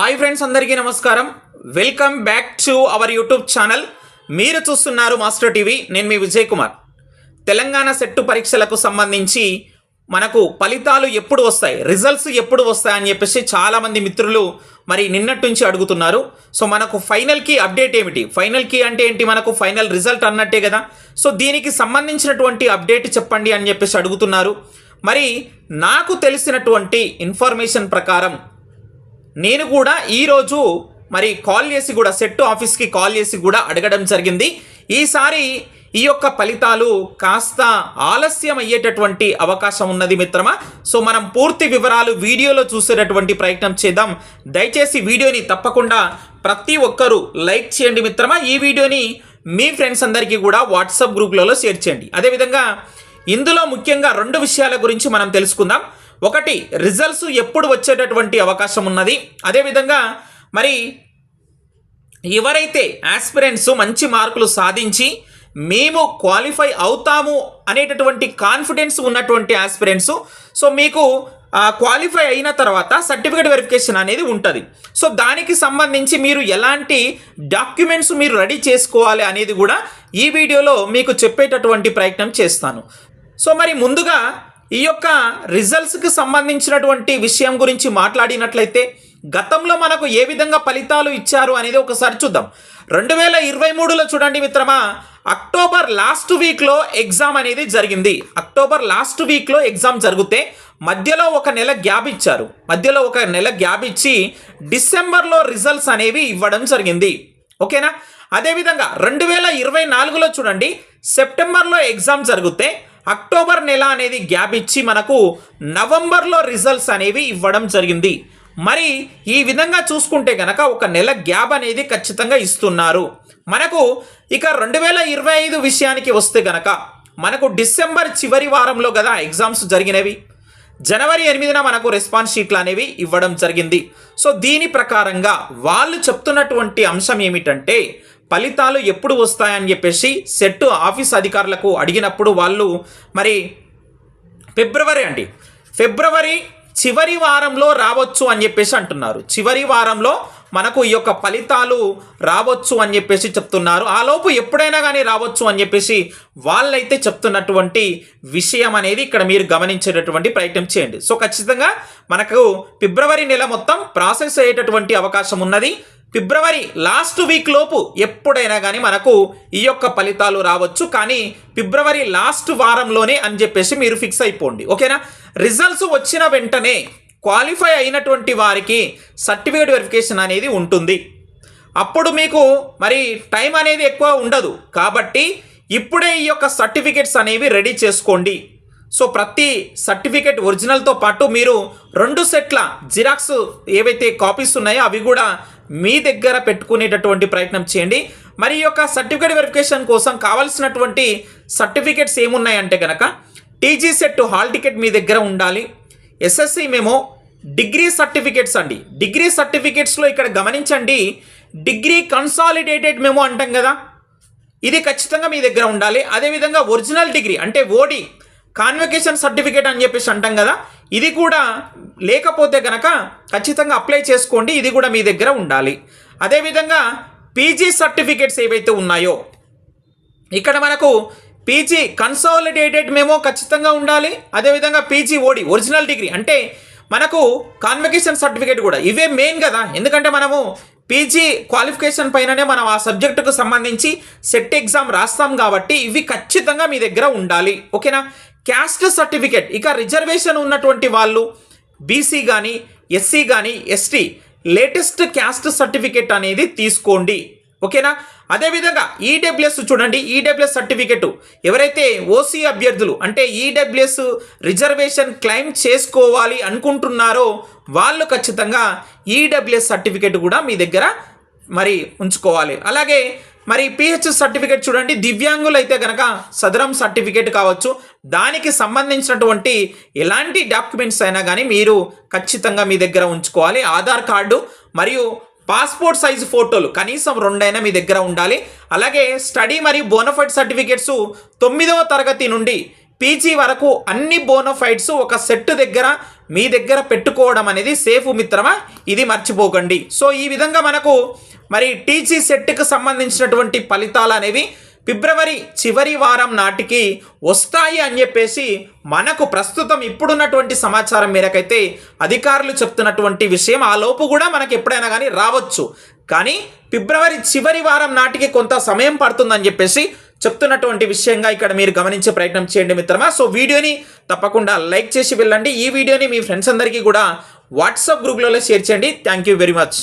Hi friends అందరికీ నమస్కారం. Welcome back to our YouTube channel. మీరు చూస్తున్నారు మాస్టర్ టీవీ నేను మీ విజయ్ కుమార్. తెలంగాణ సెట్టు పరీక్షలకు సంబంధించి మనకు ఫలితాలు ఎప్పుడు వస్తాయి రిజల్ట్స్ ఎప్పుడు వస్తాయి అని చెప్పేసి చాలామంది మిత్రులు మరి నిన్నటి నుంచి అడుగుతున్నారు. సో మనకు ఫైనల్కి అప్డేట్ ఏమిటి? ఫైనల్కి అంటే ఏంటి? మనకు ఫైనల్ రిజల్ట్ అన్నట్టే కదా. సో దీనికి సంబంధించినటువంటి అప్డేట్ చెప్పండి అని చెప్పేసి అడుగుతున్నారు. మరి నాకు తెలిసినటువంటి ఇన్ఫర్మేషన్ ప్రకారం నేను కూడా ఈరోజు మరి కాల్ చేసి కూడా సెట్ ఆఫీస్కి కాల్ చేసి కూడా అడగడం జరిగింది. ఈసారి ఈ యొక్క ఫలితాలు కాస్త ఆలస్యం అయ్యేటటువంటి అవకాశం ఉన్నది మిత్రమా? సో మనం పూర్తి వివరాలు వీడియోలో చూసేటటువంటి ప్రయత్నం చేద్దాం. దయచేసి వీడియోని తప్పకుండా ప్రతి ఒక్కరూ లైక్ చేయండి మిత్రమా. ఈ వీడియోని మీ ఫ్రెండ్స్ అందరికీ కూడా వాట్సాప్ గ్రూప్లలో షేర్ చేయండి. అదేవిధంగా ఇందులో ముఖ్యంగా రెండు విషయాల గురించి మనం తెలుసుకుందాం. ఒకటి రిజల్ట్స్ ఎప్పుడు వచ్చేటటువంటి అవకాశం ఉన్నది? అదేవిధంగా మరి ఎవరైతే ఆస్పిరెంట్స్ మంచి మార్కులు సాధించి మేము క్వాలిఫై అవుతాము అనేటటువంటి కాన్ఫిడెన్స్ ఉన్నటువంటి ఆస్పిరెంట్స్ సో మీకు క్వాలిఫై అయిన తర్వాత సర్టిఫికేట్ వెరిఫికేషన్ అనేది ఉంటుంది. సో దానికి సంబంధించి మీరు ఎలాంటి డాక్యుమెంట్స్ మీరు రెడీ చేసుకోవాలి అనేది కూడా ఈ వీడియోలో మీకు చెప్పేటటువంటి ప్రయత్నం చేస్తాను. సో మరి ముందుగా ఈ యొక్క రిజల్ట్స్కి సంబంధించినటువంటి విషయం గురించి మాట్లాడినట్లయితే గతంలో మనకు ఏ విధంగా ఫలితాలు ఇచ్చారు అనేది ఒకసారి చూద్దాం. రెండు వేల ఇరవై మూడులో చూడండి మిత్రమా అక్టోబర్ లాస్ట్ వీక్లో ఎగ్జామ్ అనేది జరిగింది. అక్టోబర్ లాస్ట్ వీక్లో ఎగ్జామ్ జరిగితే మధ్యలో ఒక నెల గ్యాప్ ఇచ్చారు. మధ్యలో ఒక నెల గ్యాప్ ఇచ్చి డిసెంబర్లో రిజల్ట్స్ అనేవి ఇవ్వడం జరిగింది. ఓకేనా? అదేవిధంగా రెండు వేల ఇరవై నాలుగులో చూడండి సెప్టెంబర్లో ఎగ్జామ్ జరిగితే అక్టోబర్ నెల అనేది గ్యాప్ ఇచ్చి మనకు నవంబర్లో రిజల్ట్స్ అనేవి ఇవ్వడం జరిగింది. మరి ఈ విధంగా చూసుకుంటే గనక ఒక నెల గ్యాప్ అనేది ఖచ్చితంగా ఇస్తున్నారు. మనకు ఇక రెండు వేల ఇరవై ఐదు విషయానికి వస్తే గనక మనకు డిసెంబర్ చివరి వారంలో కదా ఎగ్జామ్స్ జరిగినవి. జనవరి ఎనిమిదిన మనకు రెస్పాన్స్ షీట్లు అనేవి ఇవ్వడం జరిగింది. సో దీని ప్రకారంగా వాళ్ళు చెప్తున్నటువంటి అంశం ఏమిటంటే ఫలితాలు ఎప్పుడు వస్తాయని చెప్పేసి సెట్ ఆఫీస్ అధికారులకు అడిగినప్పుడు వాళ్ళు మరి ఫిబ్రవరి అండి. ఫిబ్రవరి చివరి వారంలో రావచ్చు అని చెప్పేసి అంటున్నారు. చివరి వారంలో మనకు ఈ యొక్క ఫలితాలు రావచ్చు అని చెప్పేసి చెప్తున్నారు. ఆ లోపు ఎప్పుడైనా కానీ రావచ్చు అని చెప్పేసి వాళ్ళైతే చెప్తున్నటువంటి విషయం అనేది ఇక్కడ మీరు గమనించేటటువంటి ప్రయత్నం చేయండి. సో ఖచ్చితంగా మనకు ఫిబ్రవరి నెల మొత్తం ప్రాసెస్ అయ్యేటటువంటి అవకాశం ఉన్నది. ఫిబ్రవరి లాస్ట్ వీక్ లోపు ఎప్పుడైనా కానీ మనకు ఈ యొక్క ఫలితాలు రావచ్చు. కానీ ఫిబ్రవరి లాస్ట్ వారంలోనే అని చెప్పేసి మీరు ఫిక్స్ అయిపోండి. ఓకేనా? రిజల్ట్స్ వచ్చిన వెంటనే క్వాలిఫై అయినటువంటి వారికి సర్టిఫికేట్ వెరిఫికేషన్ అనేది ఉంటుంది. అప్పుడు మీకు మరి టైం అనేది ఎక్కువ ఉండదు. కాబట్టి ఇప్పుడే ఈ యొక్క సర్టిఫికేట్స్ అనేవి రెడీ చేసుకోండి. సో ప్రతి సర్టిఫికేట్ ఒరిజినల్తో పాటు మీరు రెండు సెట్ల జిరాక్స్ ఏవైతే కాపీస్ ఉన్నాయో అవి కూడా మీ దగ్గర పెట్టుకునేటటువంటి ప్రయత్నం చేయండి. మరి ఈ యొక్క సర్టిఫికేట్ వెరిఫికేషన్ కోసం కావాల్సినటువంటి సర్టిఫికేట్స్ ఏమున్నాయంటే కనుక టీజీ సెట్ హాల్ టికెట్ మీ దగ్గర ఉండాలి. ఎస్ఎస్సి మేము డిగ్రీ సర్టిఫికేట్స్ అండి. డిగ్రీ సర్టిఫికేట్స్లో ఇక్కడ గమనించండి. డిగ్రీ కన్సాలిడేటెడ్ మేము అంటాం కదా. ఇది ఖచ్చితంగా మీ దగ్గర ఉండాలి. అదేవిధంగా ఒరిజినల్ డిగ్రీ అంటే ఓడి కాన్వకేషన్ సర్టిఫికేట్ అని చెప్పేసి అంటాం కదా. ఇది కూడా లేకపోతే గనక ఖచ్చితంగా అప్లై చేసుకోండి ఇది కూడా మీ దగ్గర ఉండాలి. అదేవిధంగా పీజీ సర్టిఫికేట్స్ ఏవైతే ఉన్నాయో ఇక్కడ మనకు పీజీ కన్సాలిడేటెడ్ మేమో ఖచ్చితంగా ఉండాలి అదేవిధంగా పీజీ ఓడి ఒరిజినల్ డిగ్రీ అంటే మనకు కాన్వకేషన్ సర్టిఫికేట్ కూడా ఇవే మెయిన్ కదా. ఎందుకంటే మనము పీజీ క్వాలిఫికేషన్ పైననే మనం ఆ సబ్జెక్టుకు సంబంధించి సెట్ ఎగ్జామ్ రాస్తాం కాబట్టి ఇవి ఖచ్చితంగా మీ దగ్గర ఉండాలి. ఓకేనా? Caste certificate. ఇక రిజర్వేషన్ ఉన్నటువంటి వాళ్ళు బీసీ కానీ ఎస్సీ కానీ ఎస్టీ లేటెస్ట్ క్యాస్ట్ సర్టిఫికేట్ అనేది తీసుకోండి. ఓకేనా? అదేవిధంగా ఈడబ్ల్యూఎస్ చూడండి ఈడబ్ల్యూఎస్ సర్టిఫికెట్. ఎవరైతే ఓసీ అభ్యర్థులు అంటే ఈడబ్ల్యూఎస్ రిజర్వేషన్ క్లెయిమ్ చేసుకోవాలి అనుకుంటున్నారో వాళ్ళు ఖచ్చితంగా ఈడబ్ల్యూఎస్ సర్టిఫికెట్ కూడా మీ దగ్గర మరి ఉంచుకోవాలి. అలాగే మరి పిహెచ్ సర్టిఫికేట్ చూడండి దివ్యాంగులు అయితే కనుక సదరం సర్టిఫికేట్ కావచ్చు. దానికి సంబంధించినటువంటి ఎలాంటి డాక్యుమెంట్స్ అయినా కానీ మీరు ఖచ్చితంగా మీ దగ్గర ఉంచుకోవాలి. ఆధార్ కార్డు మరియు పాస్పోర్ట్ సైజు ఫోటోలు కనీసం రెండైనా మీ దగ్గర ఉండాలి. అలాగే స్టడీ మరియు బోనఫైడ్ సర్టిఫికేట్స్ తొమ్మిదవ తరగతి నుండి పీజీ వరకు అన్ని బోనఫైడ్స్ ఒక సెట్ దగ్గర మీ దగ్గర పెట్టుకోవడం అనేది సేఫ్ మిత్రమా? ఇది మర్చిపోకండి. సో ఈ విధంగా మనకు మరి టీజీ సెట్కి సంబంధించినటువంటి ఫలితాలు అనేవి ఫిబ్రవరి చివరి వారం నాటికి వస్తాయి అని చెప్పేసి మనకు ప్రస్తుతం ఇప్పుడున్నటువంటి సమాచారం మేరకైతే అధికారులు చెప్తున్నటువంటి విషయం. ఆ లోపు కూడా మనకు ఎప్పుడైనా కానీ రావచ్చు. కానీ ఫిబ్రవరి చివరి వారం నాటికి కొంత సమయం పడుతుందని చెప్పేసి చెప్తున్నటువంటి విషయంగా ఇక్కడ మీరు గమనించే ప్రయత్నం చేయండి మిత్రమా. సో వీడియోని తప్పకుండా లైక్ చేసి వెళ్ళండి. ఈ వీడియోని మీ ఫ్రెండ్స్ అందరికీ కూడా వాట్సాప్ గ్రూప్లలో షేర్ చేయండి. Thank you very much.